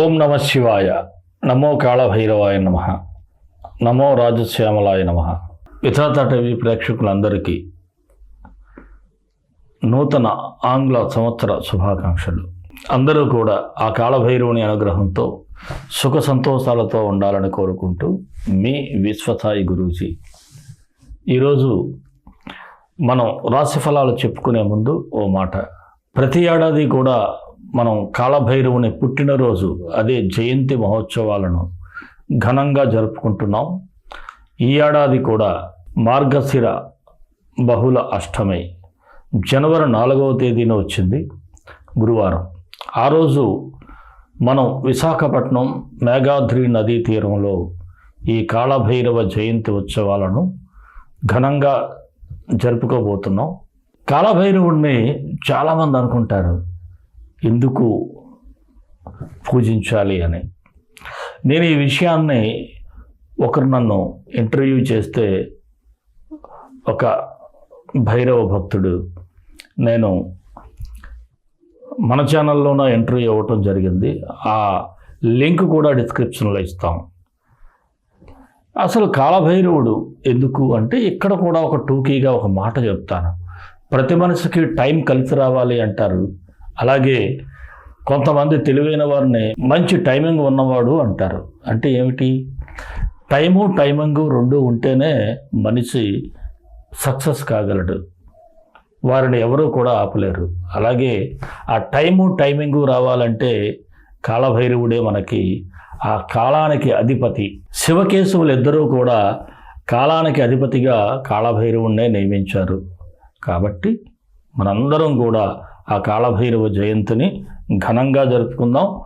ఓం నమ శివాయ. నమో కాళభైరవాయ నమ. నమో రాజశ్యామలాయ నమ. విధాత టీవీ ప్రేక్షకులందరికీ నూతన ఆంగ్ల సంవత్సర శుభాకాంక్షలు. అందరూ కూడా ఆ కాళభైరవుని అనుగ్రహంతో సుఖ సంతోషాలతో ఉండాలని కోరుకుంటూ మీ విశ్వసాయి గురూజీ. ఈరోజు మనం రాశి ఫలాలు చెప్పుకునే ముందు ఓ మాట. ప్రతి ఏడాది కూడా మనం కాళభైరవుని పుట్టినరోజు అదే జయంతి మహోత్సవాలను ఘనంగా జరుపుకుంటున్నాం. ఈ ఏడాది కూడా మార్గశిర బహుళ అష్టమి. జనవరి నాలుగవ తేదీన వచ్చింది గురువారం. ఆ రోజు మనం విశాఖపట్నం మేఘాద్రి నదీ తీరంలో ఈ కాళభైరవ జయంతి ఉత్సవాలను ఘనంగా జరుపుకోబోతున్నాం. కాళభైరవుడిని చాలామంది అనుకుంటారు. ఎందుకు పూజించాలి అని. నేను ఈ విషయాన్ని ఒకరు నన్ను ఇంటర్వ్యూ చేస్తే ఒక భైరవ భక్తుడు నేను మన ఛానల్లోన ఇంటర్వ్యూ అవ్వటం జరిగింది. ఆ లింక్ కూడా డిస్క్రిప్షన్లో ఇస్తాం. అసలు కాలభైరవుడు ఎందుకు అంటే ఇక్కడ కూడా ఒక టూకీగా ఒక మాట చెప్తాను. ప్రతి మనిషికి టైం కలిసి రావాలి అంటారు. అలాగే కొంతమంది తెలివైన వారిని మంచి టైమింగ్ ఉన్నవాడు అంటారు. అంటే ఏమిటి? టైము టైమింగు రెండు ఉంటేనే మనిషి సక్సెస్ కాగలడు. వారిని ఎవరూ కూడా ఆపలేరు. అలాగే ఆ టైము టైమింగు రావాలంటే కాలభైరవుడే మనకి ఆ కాలానికి అధిపతి. శివకేశవులు ఇద్దరూ కూడా కాలానికి అధిపతిగా కాళభైరవుణ్ణే నియమించారు. కాబట్టి మనందరం కూడా ఆ కాళభైరవ జయంతిని ఘనంగా జరుపుకుందాం.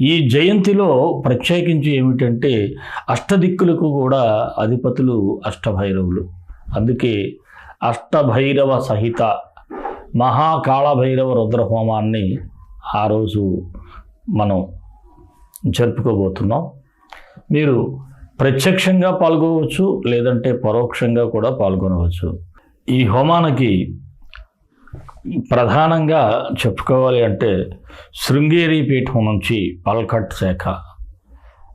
ఈ జయంతిలో ప్రత్యేకించి ఏమిటంటే అష్టదిక్కులకు కూడా అధిపతులు అష్టభైరవులు. అందుకే అష్టభైరవ సహిత మహాకాళభైరవ రుద్రహోమాన్ని ఆ రోజు మనం జరుపుకోబోతున్నాం. మీరు ప్రత్యక్షంగా పాల్గొనవచ్చు లేదంటే పరోక్షంగా కూడా పాల్గొనవచ్చు. ఈ హోమానికి ప్రధానంగా చెప్పుకోవాలి అంటే శృంగేరి పీఠం నుంచి పల్కట్ శాఖ.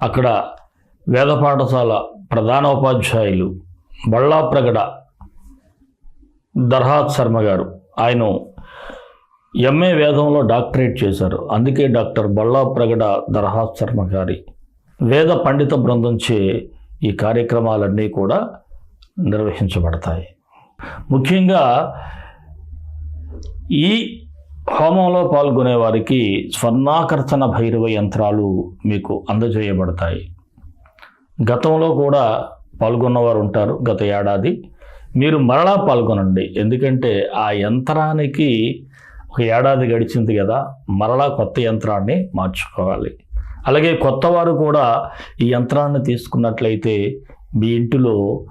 అక్కడ వేద పాఠశాల ప్రధానోపాధ్యాయులు బళ్ళాప్రగడ దర్హాత్ శర్మ గారు. ఆయన ఎంఏ వేదంలో డాక్టరేట్ చేశారు. అందుకే డాక్టర్ బళ్ళాప్రగడ దర్హాత్ శర్మ గారి వేద పండిత బృందంచే ఈ కార్యక్రమాలన్నీ కూడా నిర్వహించబడతాయి. ముఖ్యంగా ఈ హోమంలో పాల్గొనే వారికి స్వర్ణాకర్షణ భైరవ యంత్రాలు మీకు అందజేయబడతాయి. గతంలో కూడా పాల్గొన్నవారు ఉంటారు గత ఏడాది. మీరు మరలా పాల్గొనండి. ఎందుకంటే ఆ యంత్రానికి ఒక ఏడాది గడిచింది కదా మరలా కొత్త యంత్రాన్ని మార్చుకోవాలి. అలాగే కొత్త వారు కూడా ఈ యంత్రాన్ని తీసుకున్నట్లయితే మీ ఇంటిలో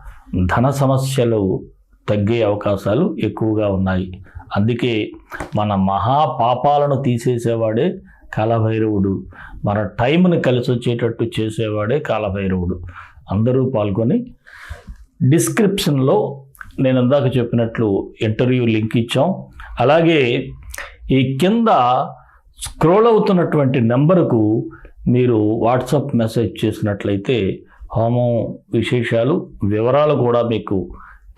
ధన సమస్యలు తగ్గే అవకాశాలు ఎక్కువగా ఉన్నాయి. అందుకే మన మహా పాపాలను తీసేసేవాడే కాలభైరవుడు. మన టైంని కలిసి వచ్చేటట్టు చేసేవాడే కాలభైరవుడు. అందరూ పాల్గొని డిస్క్రిప్షన్లో నేను ఇందాక చెప్పినట్లు ఇంటర్వ్యూ లింక్ ఇచ్చాం. అలాగే ఈ కింద స్క్రోల్ అవుతున్నటువంటి నెంబరుకు మీరు వాట్సాప్ మెసేజ్ చేసినట్లయితే హోమం విశేషాలు వివరాలు కూడా మీకు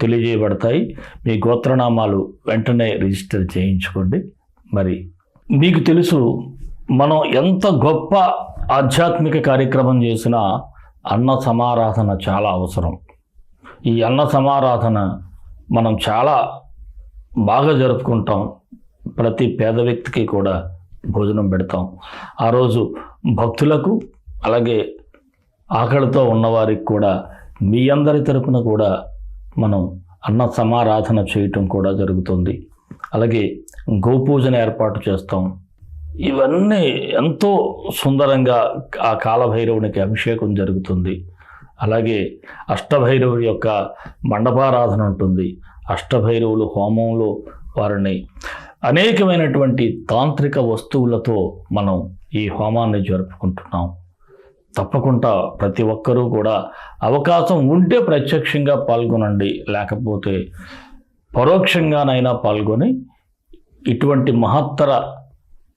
తెలియజేయబడతాయి. మీ గోత్రనామాలు వెంటనే రిజిస్టర్ చేయించుకోండి. మరి మీకు తెలుసు మనం ఎంత గొప్ప ఆధ్యాత్మిక కార్యక్రమం చేసినా అన్న సమారాధన చాలా అవసరం. ఈ అన్న సమారాధన మనం చాలా బాగా జరుపుకుంటాం. ప్రతి పేద వ్యక్తికి కూడా భోజనం పెడతాం. ఆ రోజు భక్తులకు అలాగే ఆకలితో ఉన్నవారికి కూడా మీ అందరి తరపున కూడా మనం అన్న సమారాధన చేయటం కూడా జరుగుతుంది. అలాగే గోపూజన ఏర్పాటు చేస్తాం. ఇవన్నీ ఎంతో సుందరంగా ఆ కాలభైరవునికి అభిషేకం జరుగుతుంది. అలాగే అష్టభైరవుడి యొక్క మండపారాధన ఉంటుంది. అష్టభైరవులు హోమంలో వారిని అనేకమైనటువంటి తాంత్రిక వస్తువులతో మనం ఈ హోమాన్ని జరుపుకుంటున్నాం. తప్పకుండా ప్రతి ఒక్కరూ కూడా అవకాశం ఉంటే ప్రత్యక్షంగా పాల్గొనండి. లేకపోతే పరోక్షంగానైనా పాల్గొని ఇటువంటి మహత్తర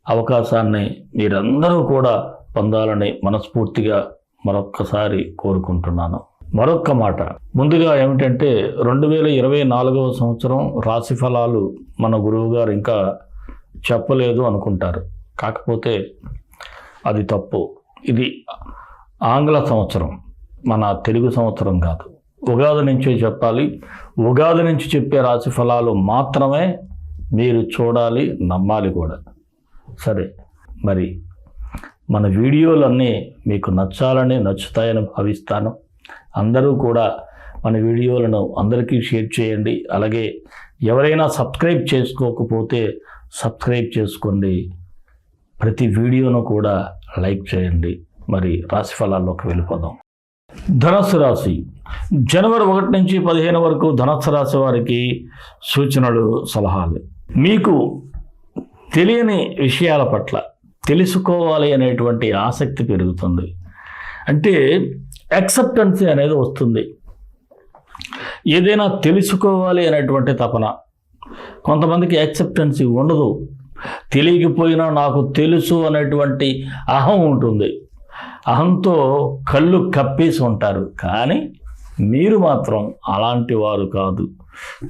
అవకాశాన్ని మీరందరూ కూడా పొందాలని మనస్ఫూర్తిగా మరొక్కసారి కోరుకుంటున్నాను. మరొక్క మాట. ముందుగా ఏమిటంటే రెండు వేల ఇరవై నాలుగవ సంవత్సరం రాశి ఫలాలు మన గురువుగారు ఇంకా చెప్పలేదు అనుకుంటారు. కాకపోతే అది తప్పు. ఇది ఆంగ్ల సంవత్సరం మన తెలుగు సంవత్సరం కాదు. ఉగాది నుంచే చెప్పాలి. ఉగాది నుంచి చెప్పే రాశి ఫలాలు మాత్రమే మీరు చూడాలి నమ్మాలి కూడా. సరే మరి మన వీడియోలన్నీ మీకు నచ్చాలని నచ్చుతాయని భావిస్తాను. అందరూ కూడా మన వీడియోలను అందరికీ షేర్ చేయండి. అలాగే ఎవరైనా సబ్స్క్రైబ్ చేసుకోకపోతే సబ్స్క్రైబ్ చేసుకోండి. ప్రతి వీడియోను కూడా లైక్ చేయండి. మరి రాశి ఫలాల్లోకి వెళ్ళిపోదాం. ధనస్సు రాశి. జనవరి ఒకటి నుంచి పదిహేను వరకు ధనస్సు రాశి వారికి సూచనలు సలహాలు. మీకు తెలియని విషయాల పట్ల తెలుసుకోవాలి అనేటువంటి ఆసక్తి పెరుగుతుంది. అంటే యాక్సెప్టెన్సీ అనేది వస్తుంది. ఏదైనా తెలుసుకోవాలి అనేటువంటి తపన. కొంతమందికి యాక్సెప్టెన్సీ ఉండదు. తెలియకపోయినా నాకు తెలుసు అనేటువంటి అహం ఉంటుంది. అహంతో కళ్ళు కప్పేసి ఉంటారు. కానీ మీరు మాత్రం అలాంటి వారు కాదు.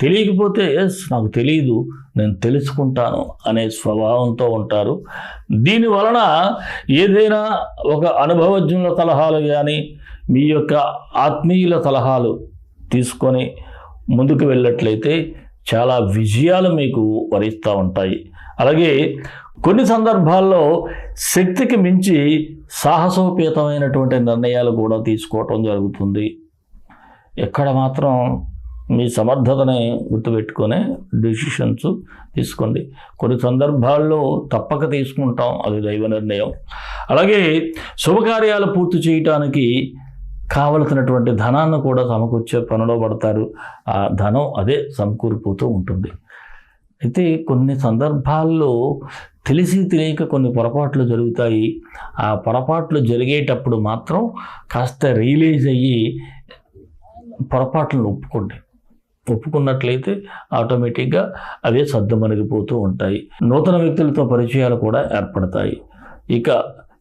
తెలియకపోతే నాకు తెలియదు నేను తెలుసుకుంటాను అనే స్వభావంతో ఉంటారు. దీని వలన ఏదైనా ఒక అనుభవజ్ఞుల సలహాలు కానీ మీ యొక్క ఆత్మీయుల సలహాలు తీసుకొని ముందుకు వెళ్ళట్లయితే చాలా విజయాలు మీకు వరిస్తూ ఉంటాయి. అలాగే కొన్ని సందర్భాల్లో శక్తికి మించి సాహసోపేతమైనటువంటి నిర్ణయాలు కూడా తీసుకోవటం జరుగుతుంది. ఎక్కడ మాత్రం మీ సమర్థతని గుర్తుపెట్టుకునే డిసిషన్స్ తీసుకోండి. కొన్ని సందర్భాల్లో తప్పక తీసుకుంటాం అది దైవ నిర్ణయం. అలాగే శుభకార్యాలు పూర్తి చేయటానికి కావలసినటువంటి ధనాన్ని కూడా సమకూర్చే పనిలో పడతారు. ఆ ధనం అదే సమకూరిపోతూ ఉంటుంది. అయితే కొన్ని సందర్భాల్లో తెలిసి తెలియక కొన్ని పొరపాట్లు జరుగుతాయి. ఆ పొరపాట్లు జరిగేటప్పుడు మాత్రం కాస్త రియలైజ్ అయ్యి పొరపాట్లను ఒప్పుకోండి. ఒప్పుకున్నట్లయితే ఆటోమేటిక్గా అవే సర్దుమణిగిపోతూ ఉంటాయి. నూతన వ్యక్తులతో పరిచయాలు కూడా ఏర్పడతాయి. ఇక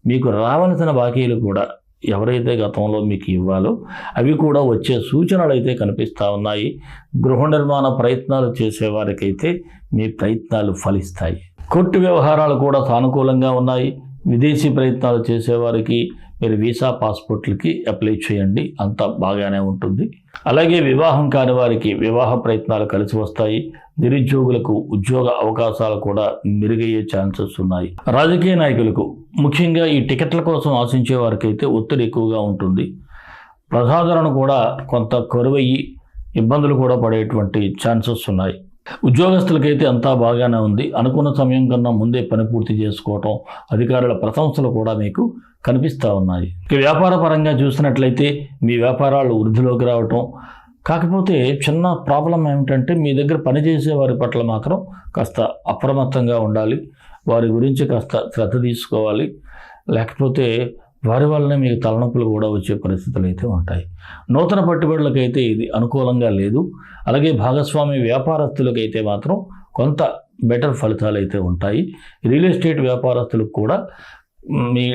మీకు రావలసిన బాకీలు కూడా ఎవరైతే గతంలో మీకు ఇవ్వాలో అవి కూడా వచ్చే సూచనలు అయితే కనిపిస్తూ ఉన్నాయి. గృహ నిర్మాణ ప్రయత్నాలు చేసేవారికైతే మీ ప్రయత్నాలు ఫలిస్తాయి. కోర్టు వ్యవహారాలు కూడా సానుకూలంగా ఉన్నాయి. విదేశీ ప్రయత్నాలు చేసేవారికి మీరు వీసా పాస్పోర్ట్లకి అప్లై చేయండి. అంతా బాగానే ఉంటుంది. అలాగే వివాహం కాని వారికి వివాహ ప్రయత్నాలు కలిసి వస్తాయి. నిరుద్యోగులకు ఉద్యోగ అవకాశాలు కూడా మెరుగయ్యే ఛాన్సెస్ ఉన్నాయి. రాజకీయ నాయకులకు ముఖ్యంగా ఈ టికెట్ల కోసం ఆశించే వారికైతే ఒత్తిడి ఎక్కువగా ఉంటుంది. ప్రజాదరణ కూడా కొంత కరువయ్యి ఇబ్బందులు కూడా పడేటువంటి ఛాన్సెస్ ఉన్నాయి. ఉద్యోగస్తులకైతే అంతా బాగానే ఉంది. అనుకున్న సమయం కన్నా ముందే పని పూర్తి చేసుకోవటం అధికారుల ప్రశంసలు కూడా మీకు కనిపిస్తూ ఉన్నాయి. ఇక వ్యాపార పరంగా చూసినట్లయితే మీ వ్యాపారాలు వృద్ధిలోకి రావటం కాకపోతే చిన్న ప్రాబ్లం ఏమిటంటే మీ దగ్గర పనిచేసే వారి పట్ల మాత్రం కాస్త అప్రమత్తంగా ఉండాలి. వారి గురించి కాస్త శ్రద్ధ తీసుకోవాలి. లేకపోతే వారి వల్లనే మీకు తలనొప్పులు కూడా వచ్చే పరిస్థితులు అయితే ఉంటాయి. నూతన పెట్టుబడులకైతే ఇది అనుకూలంగా లేదు. అలాగే భాగస్వామి వ్యాపారస్తులకైతే మాత్రం కొంత బెటర్ ఫలితాలు అయితే ఉంటాయి. రియల్ ఎస్టేట్ వ్యాపారస్తులకు కూడా మీ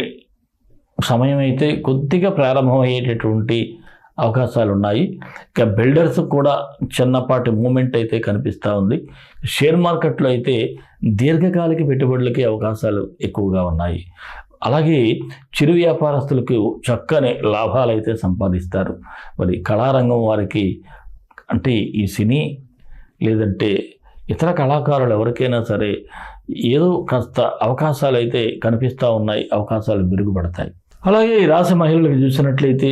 సమయం అయితే కొద్దిగా ప్రారంభమయ్యేటటువంటి అవకాశాలు ఉన్నాయి ఇక బిల్డర్స్ కూడా చిన్నపాటి మూమెంట్ అయితే కనిపిస్తూ ఉంది. షేర్ మార్కెట్లో అయితే దీర్ఘకాలిక పెట్టుబడులకి అవకాశాలు ఎక్కువగా ఉన్నాయి. అలాగే చిరు వ్యాపారస్తులకు చక్కని లాభాలు అయితే సంపాదిస్తారు. మరి కళారంగం వారికి అంటే ఈ సినీ లేదంటే ఇతర కళాకారులు ఎవరికైనా సరే ఏదో కాస్త అవకాశాలు అయితే కనిపిస్తూ ఉన్నాయి. అవకాశాలు మెరుగుపడతాయి. అలాగే ఈ రాశి మహిళలకు చూసినట్లయితే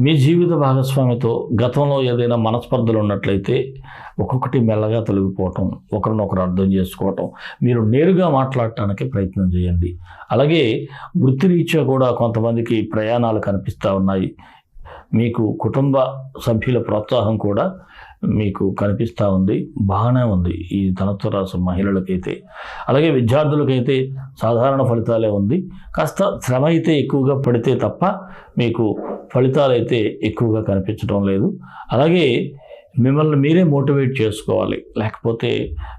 మీ జీవిత భాగస్వామితో గతంలో ఏదైనా మనస్పర్ధలు ఉన్నట్లయితే ఒక్కొక్కటి మెల్లగా తొలగిపోవటం ఒకరినొకరు అర్థం చేసుకోవటం మీరు నేరుగా మాట్లాడటానికి ప్రయత్నం చేయండి. అలాగే వృత్తిరీత్యా కూడా కొంతమందికి ప్రయాణాలు కనిపిస్తూ ఉన్నాయి. మీకు కుటుంబ సభ్యుల ప్రోత్సాహం కూడా మీకు కనిపిస్తూ ఉంది. బాగానే ఉంది. ఈ ధనత్వ రాశి మహిళలకైతే అలాగే విద్యార్థులకైతే సాధారణ ఫలితాలే ఉంది. కాస్త శ్రమ అయితే ఎక్కువగా పడితే తప్ప మీకు ఫలితాలు అయితే ఎక్కువగా కనిపించడం లేదు. అలాగే మిమ్మల్ని మీరే మోటివేట్ చేసుకోవాలి. లేకపోతే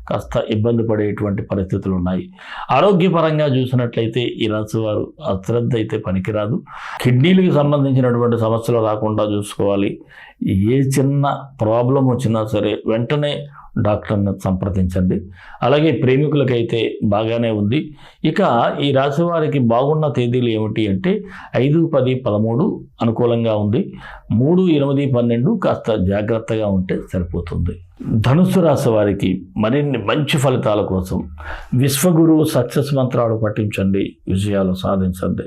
కాస్త ఇబ్బంది పడేటువంటి పరిస్థితులు ఉన్నాయి. ఆరోగ్యపరంగా చూసినట్లయితే ఈ రాశి వారు అశ్రద్ధ అయితే పనికిరాదు. కిడ్నీలకు సంబంధించినటువంటి సమస్యలు రాకుండా చూసుకోవాలి. ఏ చిన్న ప్రాబ్లం వచ్చినా సరే వెంటనే డాక్టర్ని సంప్రదించండి. అలాగే ప్రేమికులకైతే బాగానే ఉంది. ఇక ఈ రాశి వారికి బాగున్న తేదీలు ఏమిటి అంటే ఐదు పది పదమూడు అనుకూలంగా ఉంది. మూడు ఎనిమిది పన్నెండు కాస్త జాగ్రత్తగా ఉంటే సరిపోతుంది. ధనుస్సు రాశి వారికి మరిన్ని మంచి ఫలితాల కోసం విశ్వగురు సక్సెస్ మంత్రాలు పఠించండి. విజయాలు సాధించండి.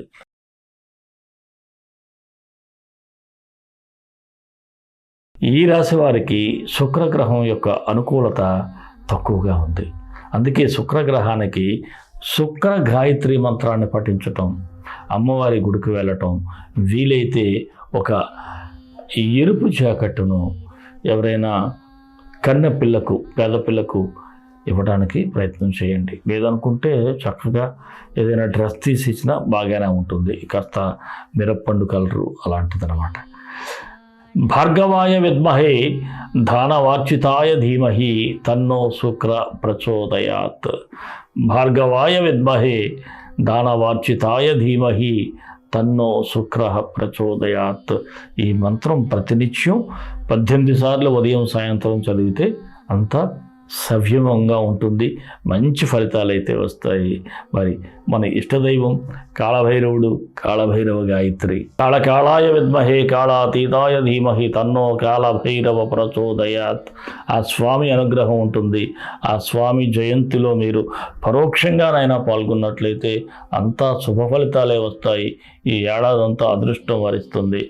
ఈ రాశి వారికి శుక్రగ్రహం యొక్క అనుకూలత తక్కువగా ఉంది. అందుకే శుక్రగ్రహానికి శుక్ర గాయత్రి మంత్రాన్ని పఠించటం అమ్మవారి గుడికి వెళ్ళటం వీలైతే ఒక ఎరుపు జాకెట్టును ఎవరైనా కన్న పిల్లకు పేద పిల్లకు ఇవ్వడానికి ప్రయత్నం చేయండి. లేదనుకుంటే చక్కగా ఏదైనా డ్రెస్ తీసి ఇచ్చినా బాగానే ఉంటుంది. కాస్త మిరప్పండు కలరు అలాంటిదన్నమాట. భార్గవాయ విద్మహే ధానవార్చితాయ ధీమహి తన్నో శుక్ర ప్రచోదయాత్. భార్గవాయ విద్మహే దానవార్చితాయ ధీమహి తన్నో శుక్ర ప్రచోదయాత్. ఈ మంత్రం ప్రతినిత్యం పద్దెనిమిది సార్లు ఉదయం సాయంత్రం చదివితే అంతా సవ్యమంగా ఉంటుంది. మంచి ఫలితాలు అయితే వస్తాయి. మరి మన ఇష్టదైవం కాళభైరవుడు కాళభైరవ గాయత్రి. కాళకాళాయ విద్మహే కాళాతీతాయ ధీమహి తన్నో కాళభైరవ ప్రచోదయాత్. ఆ స్వామి అనుగ్రహం ఉంటుంది. ఆ స్వామి జయంతిలో మీరు పరోక్షంగానైనా పాల్గొన్నట్లయితే అంతా శుభ ఫలితాలే వస్తాయి. ఈ ఏడాదంతా అదృష్టం వరిస్తుంది.